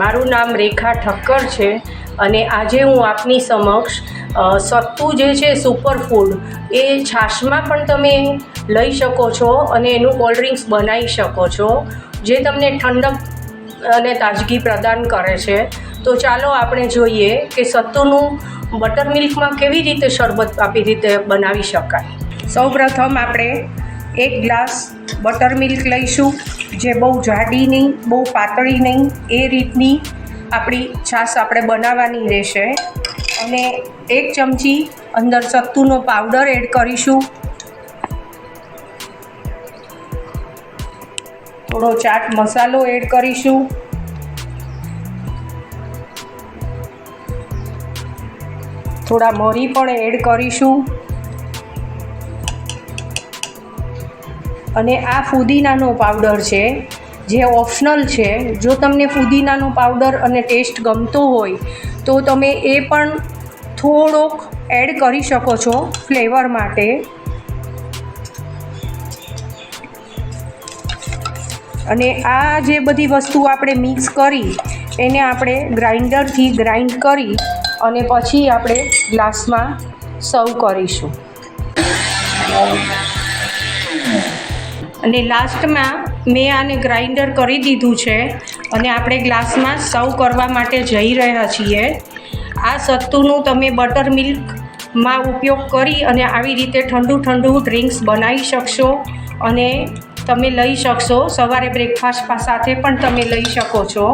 મારું નામ રેખા ઠક્કર છે અને આજે હું આપની સમક્ષ સત્તુ જે છે સુપરફૂડ, એ છાશમાં પણ તમે લઈ શકો છો અને એનું કોલ્ડ ડ્રિંક્સ બનાવી શકો છો, જે તમને ઠંડક અને તાજગી પ્રદાન કરે છે. તો ચાલો આપણે જોઈએ કે સત્તુનું બટર મિલ્કમાં કેવી રીતે શરબત આપી રીતે બનાવી શકાય. સૌપ્રથમ આપણે એક ગ્લાસ બટર મિલ્ક લઈશું, જે બહુ જાડી નહીં, બહુ પાતળી નહીં, એ રીતની આપણી છાશ આપણે બનાવવાની રહેશે. અને એક ચમચી અંદર સત્તુનો પાવડર એડ કરીશું. થોડો ચાટ મસાલો એડ કરીશું. થોડા મરી પણ એડ કરીશું. અને આ ફુદીનાનો પાવડર છે, જે ઓપ્શનલ છે. જો તમને ફુદીનાનો પાવડર અને ટેસ્ટ ગમતો હોય, તો તમે એ પણ થોડોક એડ કરી શકો છો ફ્લેવર માટે. અને આ જે બધી વસ્તુ આપણે મિક્સ કરી, એને આપણે ગ્રાઇન્ડરથી ગ્રાઇન્ડ કરી અને પછી આપણે ગ્લાસમાં સર્વ કરીશું. અને લાસ્ટમાં મેં આને ગ્રાઇન્ડર કરી દીધું છે. અને આપણે ગ્લાસમાં સર્વ કરવા માટે જઈ રહ્યા છીએ. આ સત્તુનું તમે બટર મિલ્કમાં ઉપયોગ કરી અને આવી રીતે ઠંડુ ઠંડુ ડ્રિંક્સ બનાવી શકશો અને તમે લઈ શકશો. સવારે બ્રેકફાસ્ટ સાથે પણ તમે લઈ શકો છો.